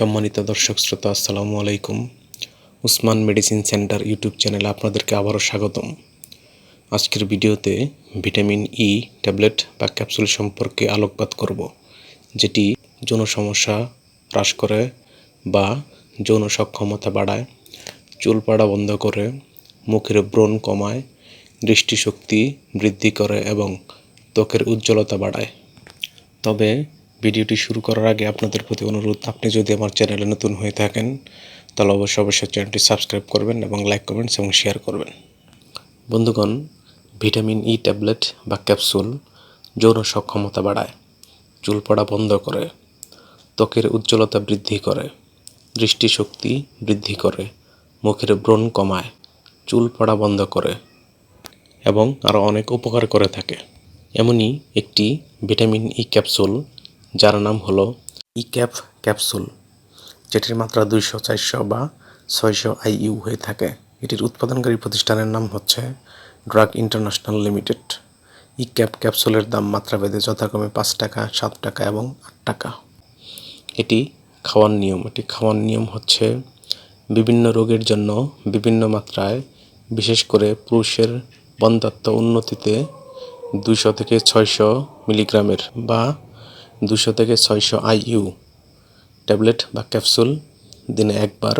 সম্মানিত দর্শক শ্রোতা, আসসালামু আলাইকুম। উসমান মেডিসিন সেন্টার ইউটিউব চ্যানেলে আপনাদেরকে আবারও স্বাগতম। আজকের ভিডিওতে ভিটামিন ই ট্যাবলেট বা ক্যাপসুল সম্পর্কে আলোকপাত করব, যেটি যৌন সমস্যা হ্রাস করে বা যৌন সক্ষমতা বাড়ায়, চুল পাড়া বন্ধ করে, মুখের ব্রণ কমায়, দৃষ্টিশক্তি বৃদ্ধি করে এবং ত্বকের উজ্জ্বলতা বাড়ায়। তবে ভিডিওটি শুরু করার আগে আপনাদের প্রতি অনুরোধ, আপনি যদি আমার চ্যানেলে নতুন হয়ে থাকেন, তাহলে অবশ্যই অবশ্যই চ্যানেলটি সাবস্ক্রাইব করবেন এবং লাইক কমেন্টস এবং শেয়ার করবেন। বন্ধুগণ, ভিটামিন ই ট্যাবলেট বা ক্যাপসুল যৌন সক্ষমতা বাড়ায়, চুল পড়া বন্ধ করে, ত্বকের উজ্জ্বলতা বৃদ্ধি করে, দৃষ্টিশক্তি বৃদ্ধি করে, মুখের ব্রণ কমায়, চুল পড়া বন্ধ করে এবং আরও অনেক উপকার করে থাকে। এমনই একটি ভিটামিন ই ক্যাপসুল যার নাম হলো ই ক্যাপ ক্যাপসুল যেটির মাত্রা দুইশো, চারশো বা ছয়শো আইইউ হয়ে থাকে। এটির উৎপাদনকারী প্রতিষ্ঠানের নাম হচ্ছে drug international limited E cap ক্যাপসুলের দাম মাত্রাভেদে যথাক্রমে পাঁচ টাকা, সাত টাকা এবং আট টাকা। এটি খাওয়ার নিয়ম। এটি খাওয়ার নিয়ম হচ্ছে বিভিন্ন রোগের জন্য বিভিন্ন মাত্রায়, বিশেষ করে পুরুষের বন্ধাত্ম উন্নতিতে দুশো থেকে ছয়শো মিলিগ্রামের বা দুশো থেকে ছয়শো আইইউ। ট্যাবলেট বা ক্যাপসুল দিনে একবার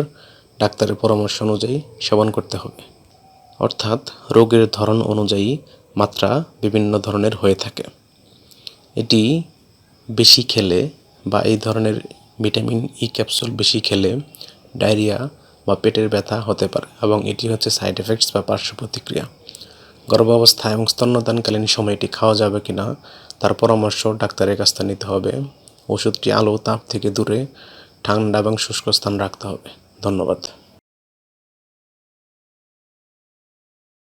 ডাক্তারের পরামর্শ অনুযায়ী সেবন করতে হবে। অর্থাৎ রোগের ধরন অনুযায়ী মাত্রা বিভিন্ন ধরনের হয়ে থাকে। এটি বেশি খেলে বা এই ধরনের ভিটামিন ই ক্যাপসুল বেশি খেলে ডায়রিয়া বা পেটের ব্যথা হতে পারে এবং এটি হচ্ছে সাইড এফেক্টস বা পার্শ্ব প্রতিক্রিয়া। গর্ভাবস্থা এবং স্তন্যদানকালীন সময় এটি খাওয়া যাবে কিনা তার পরামর্শ ডাক্তারের কাছ থেকে নিতে হবে। ওষুধটি আলো, তাপ থেকে দূরে, ঠান্ডা এবং শুষ্ক স্থান রাখতে হবে। ধন্যবাদ।